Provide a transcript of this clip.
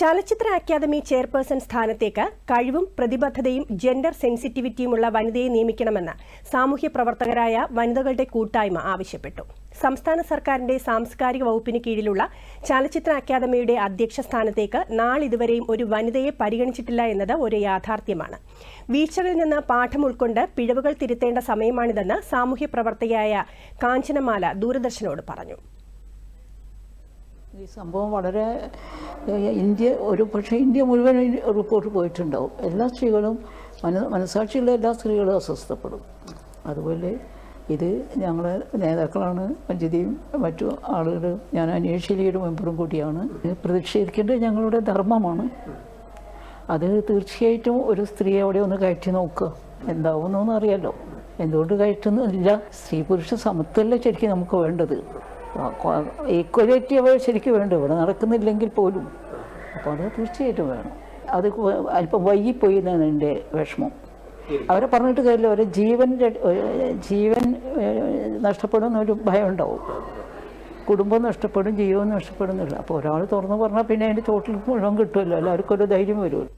ചലച്ചിത്ര academy chairperson സ്ഥാനത്തേക്ക് കഴിവും പ്രതിബദ്ധതയും ജെൻഡർ സെൻസിറ്റിവിറ്റിയുമുള്ള വനിതയെ നിയമിക്കണമെന്ന് സാമൂഹ്യ പ്രവർത്തകരായ വനിതകളുടെ കൂട്ടായ്മ ആവശ്യപ്പെട്ടു. സംസ്ഥാന സർക്കാരിന്റെ സാംസ്കാരിക വകുപ്പിന് കീഴിലുള്ള ചലച്ചിത്ര അക്കാദമിയുടെ അധ്യക്ഷ സ്ഥാനത്തേക്ക് നാളിതുവരെയും ഒരു വനിതയെ പരിഗണിച്ചിട്ടില്ല എന്നത് ഒരു യാഥാർത്ഥ്യമാണ്. വീഴ്ചകളിൽ നിന്ന് പാഠം ഉൾക്കൊണ്ട് പിഴവുകൾ തിരുത്തേണ്ട സമയമാണിതെന്ന് സാമൂഹ്യ പ്രവർത്തകയായ കാഞ്ചനമാല ദൂരദർശനോട് പറഞ്ഞു. ഈ സംഭവം വളരെ ഇന്ത്യ ഒരു പക്ഷേ ഇന്ത്യ മുഴുവൻ റിപ്പോർട്ട് പോയിട്ടുണ്ടാവും. എല്ലാ സ്ത്രീകളും മന മനസാക്ഷിയുള്ള എല്ലാ സ്ത്രീകളും അസ്വസ്ഥപ്പെടും. അതുപോലെ ഇത് ഞങ്ങളെ നേതാക്കളാണ് പഞ്ചതിയും മറ്റു ആളുകളും ഞാൻ അന്വേഷിലിയുടെ മെമ്പറും കൂടിയാണ്. പ്രതിഷേധിക്കേണ്ടത് ഞങ്ങളുടെ ധർമ്മമാണ്. അത് തീർച്ചയായിട്ടും ഒരു സ്ത്രീ അവിടെ ഒന്ന് കയറ്റി നോക്കുക എന്താവുന്നോന്നറിയാലോ എന്തുകൊണ്ട് കയറ്റുന്നില്ല സ്ത്രീ പുരുഷ സമത്വമല്ല ശരിക്കും നമുക്ക് വേണ്ടത്? ഈക്വലിറ്റി അവ ശരിക്കും വേണ്ട ഇവിടെ നടക്കുന്നില്ലെങ്കിൽ പോലും. അപ്പോൾ അത് തീർച്ചയായിട്ടും വേണം. അത് അല്പം വൈകിപ്പോയി എന്നാണ് എന്റെ വിഷമം. അവരെ പറഞ്ഞിട്ട് കാര്യമില്ല അവരെ ജീവൻ ജീവൻ നഷ്ടപ്പെടുന്ന ഒരു ഭയം ഉണ്ടാവും. കുടുംബം നഷ്ടപ്പെടും ജീവൻ നഷ്ടപ്പെടുന്നില്ല അപ്പോൾ ഒരാൾ തുറന്നു പറഞ്ഞാൽ പിന്നെ അതിന്റെ തോട്ടിൽ മുഴുവൻ കിട്ടുമല്ലോ എല്ലാവർക്കും ഒരു ധൈര്യം വരുമല്ലോ.